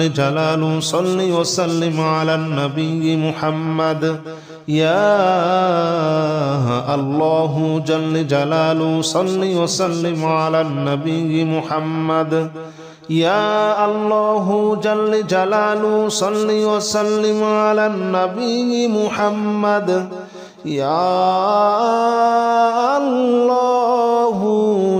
جل جلال صلی وسلم علی النبی محمد. یا اللہ جل جلال صلی وسلم علی النبی محمد. یا اللہ جل جلال صلی وسلم علی النبی محمد. یا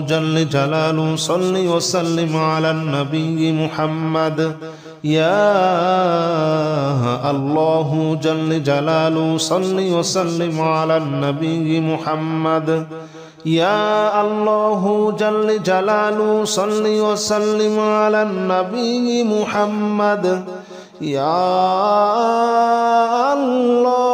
جل جلاله، صل وسلم على النبي محمد. يا الله جل جلاله، صل وسلم على النبي محمد. يا الله جل جلاله، صل وسلم على النبي محمد. يا الله